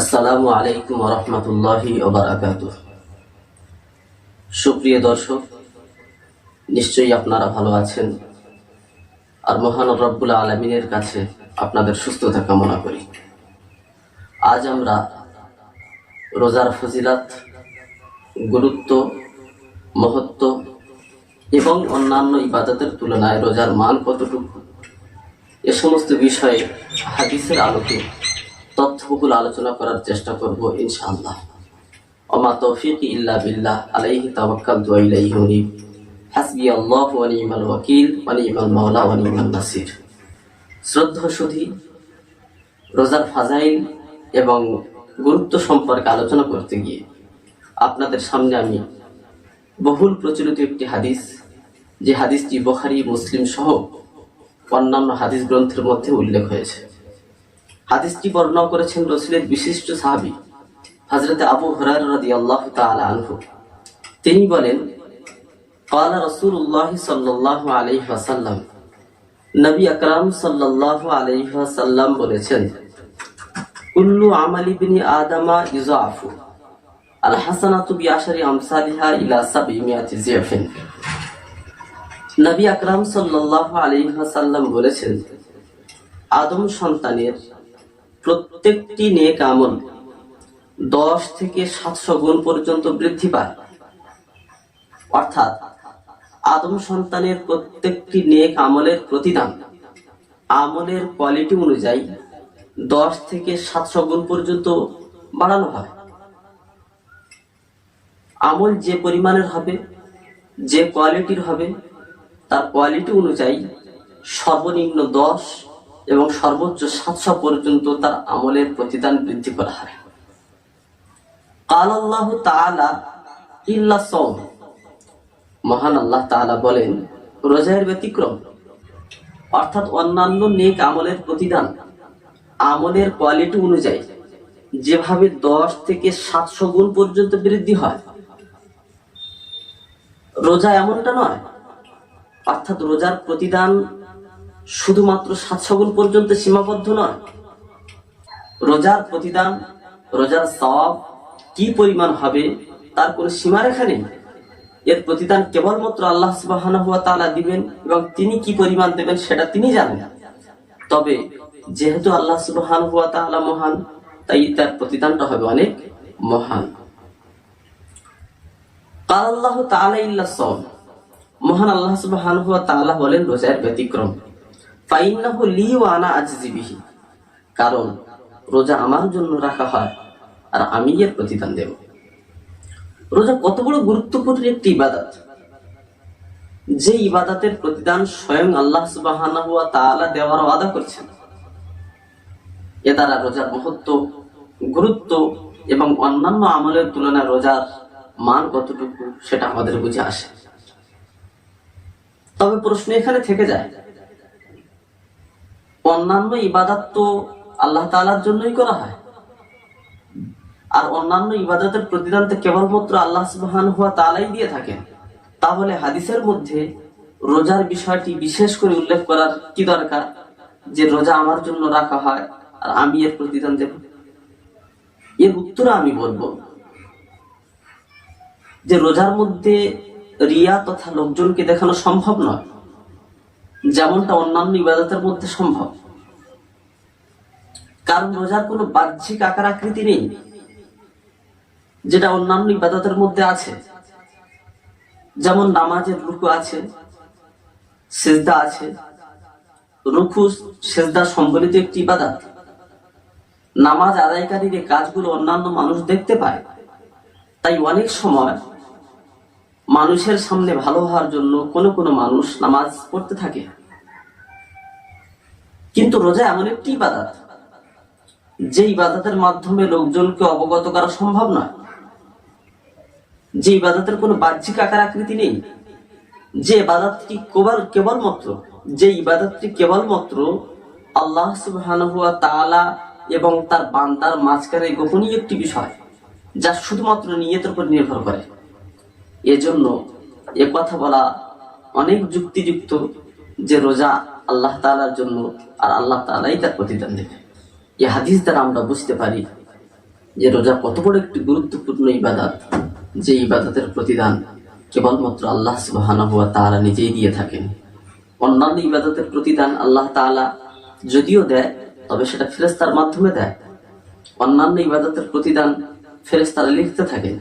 আসসালামু আলাইকুম রহমতুল্লাহি ওবরাকাত সুপ্রিয় দর্শক, নিশ্চয়ই আপনারা ভালো আছেন আর মহান রব্বুল আলমিনের কাছে আপনাদের সুস্থতা কামনা করি। আজ আমরা রোজার ফজিলাত, গুরুত্ব, মহত্ব এবং অন্যান্য ইবাদতের তুলনায় রোজার মান কতটুকু, এ সমস্ত বিষয়ে হাদিসের আলোকে তথ্যবহুল আলোচনা করার চেষ্টা করব ইনশাআল্লাহ। ওমা তৌফিক ইল্লা বিল্লাহ, আলাইহি তাওয়াক্কালতু ওয়া ইলাইহি উনীব। হাসবি আল্লাহু ওয়া নি'মাল ওয়াকিল ওয়া নি'মাল মাওলা ওয়া নি'মান নাসির। শ্রদ্ধা সুধী রোজার ফাজাইল এবং গুরুত্ব সম্পর্কে আলোচনা করতে গিয়ে আপনাদের সামনে আমি বহুল প্রচলিত একটি হাদিস, যে হাদিসটি বুখারী, মুসলিম সহ অন্যান্য হাদিস গ্রন্থের মধ্যে উল্লেখ হয়েছে। হাদিসটি বর্ণনা করেছেন রসুলের বিশিষ্ট সাহাবী হজরত আবু হরার রাদি আল্লাহ আনহু তিনি বলেন قال رسول الله صلى الله عليه وسلم নবী আকরাম সাল্লাল্লাহু আলাইহি ওয়াসাল্লাম বলেছেন কুল্লু আমালি বিনি আদামা ইজাফু আল হাসানাতু বিআশারি আমসালিহা ইলা সাবিমিয়াতি জিয়াফিন নবী আকরাম সাল্লাল্লাহু আলাইহি ওয়াসাল্লাম বলেছেন আদম সন্তানের প্রত্যেকটি নেক আমল দশ থেকে সাতশো গুণ পর্যন্ত বৃদ্ধি পায়। অর্থাৎ আদম সন্তানের প্রত্যেকটি নেক আমলের প্রতিদান। আমলের কোয়ালিটি অনুযায়ী দশ থেকে সাতশো গুণ পর্যন্ত বাড়ানো হয়। আমল যে পরিমাণের হবে, যে কোয়ালিটির হবে, তার কোয়ালিটি অনুযায়ী সর্বনিম্ন দশ এবং সর্বোচ্চ সাতশো পর্যন্ত তার আমলের প্রতিদান বৃদ্ধি করা হয়। কাল আল্লাহ তাআলা ইল্লা সওম। মহান আল্লাহ তাআলা বলেন, রোজার ব্যতিক্রম, অর্থাৎ অন্যান্য নেক আমলের প্রতিদান, আমলের কোয়ালিটি অনুযায়ী যেভাবে দশ থেকে সাতশো গুণ পর্যন্ত বৃদ্ধি হয়। রোজা এমনটা নয়, অর্থাৎ রোজার প্রতিদান শুধুমাত্র সাতশো গুণ পর্যন্ত সীমাবদ্ধ নয়। রোজার প্রতিদান, রোজার সব কি পরিমাণ হবে, তার কোনো সীমারেখা নেই। এর প্রতিদান কেবলমাত্র আল্লাহ হুয়া তাআলা দিবেন এবং তিনি কি পরিমাণ দেবেন সেটা তিনি জানেন। তবে যেহেতু আল্লাহ সুবাহানহুয়া হুয়া তাআলা মহান, তাই তার প্রতিদানটা হবে অনেক মহান। কাল আল্লাহ তাআলা ইল্লা সওম মহান আল্লাহ সুবহানাহু ওয়া তাআলা বলেন রোজার ব্যতিক্রম। আনা কারণ, রোজা আমার জন্য রাখা হয় আর আমি এর প্রতিদান দেব। রোজা কত বড় গুরুত্বপূর্ণ একটি ইবাদত। যে ইবাদতের প্রতিদান স্বয়ং আল্লাহ তাআলা দেওয়ার ওয়াদা করছেন। এ দ্বারা রোজার মহত্ব, গুরুত্ব এবং অন্যান্য আমলের তুলনায় রোজার মান কতটুকু সেটা আমাদের বুঝে আসে। তবে প্রশ্ন এখানে থেকে যায় অন্যান্য ইবাদত তো আল্লাহ তালার জন্যই করা হয়। আর অন্যান্য ইবাদতের প্রতিদান তো কেবলমাত্র আল্লাহ সুবহান হুয়া তালাই দিয়ে থাকেন। তাহলে হাদিসের মধ্যে রোজার বিষয়টি বিশেষ করে উল্লেখ করার কি দরকার? যে রোজা আমার জন্য রাখা হয় আর আমি এর প্রতিদান দেব। এর উত্তর আমি বলব যে রোজার মধ্যে রিয়া তথা লোকজনকে দেখানো সম্ভব নয়। যেমনটা অন্যান্য ইবাদতের মধ্যে সম্ভব। কারণ রোজার কোনো বাহ্যিক আকার আকৃতি নেই, যেটা অন্যান্য ইবাদতের মধ্যে আছে। যেমন নামাজের রুকু আছে, সেজদা আছে। রুকু, সেজদা সম্বলিত একটি ইবাদত। নামাজ আদায়কারীর কাজগুলো অন্যান্য মানুষ দেখতে পায়। তাই অনেক সময় মানুষের সামনে ভালো হওয়ার জন্য কোনো কোনো মানুষ নামাজ পড়তে থাকে। কিন্তু রোজা এমন একটি ইবাদত, যে ইবাদতের মাধ্যমে লোকজনকে অবগত করা সম্ভব নয়। যে ইবাদতের কোনো বাহ্যিক আকার আকৃতি নেই, যে ইবাদতটি কেবল কেবলমাত্র যে ইবাদতটি কেবলমাত্র আল্লাহ সুবহানাহু ওয়া তাআলা এবং তার বান্দার মাঝখানে গোপনীয় একটি বিষয়, যা শুধুমাত্র নিয়তের উপর নির্ভর করে। এজন্য এ কথা বলা অনেক যুক্তিযুক্ত যে রোজা আল্লাহ তালার জন্য আর আল্লাহ তালাই তার প্রতিদান দেবে। এ হাদিস দ্বারা আমরা বুঝতে পারি যে রোজা কত বড় একটি গুরুত্বপূর্ণ ইবাদত, যে ইবাদতের প্রতিদান কেবলমাত্র আল্লাহ সুবহানাহু ওয়া তাআলা নিজেই দিয়ে থাকেন। অন্যান্য ইবাদতের প্রতিদান আল্লাহ তাআলা যদিও দেয়, তবে সেটা ফেরেস্তার মাধ্যমে দেয়। অন্যান্য ইবাদতের প্রতিদান ফেরেশতারা লিখতে থাকেন।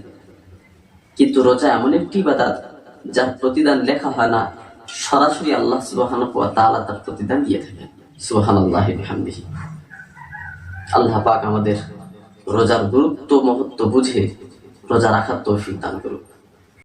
কিন্তু রোজা এমন একটি ইবাদত যার প্রতিদান লেখা হয় না, সরাসরি আল্লাহ সুবাহান তাআলা তার প্রতিদান দিয়ে থাকেন। সুবাহান আল্লাহ আল্লাহ পাক আমাদের রোজার গুরুত্ব, মহত্ব বুঝে রোজা রাখার তৌফিক দান করুক।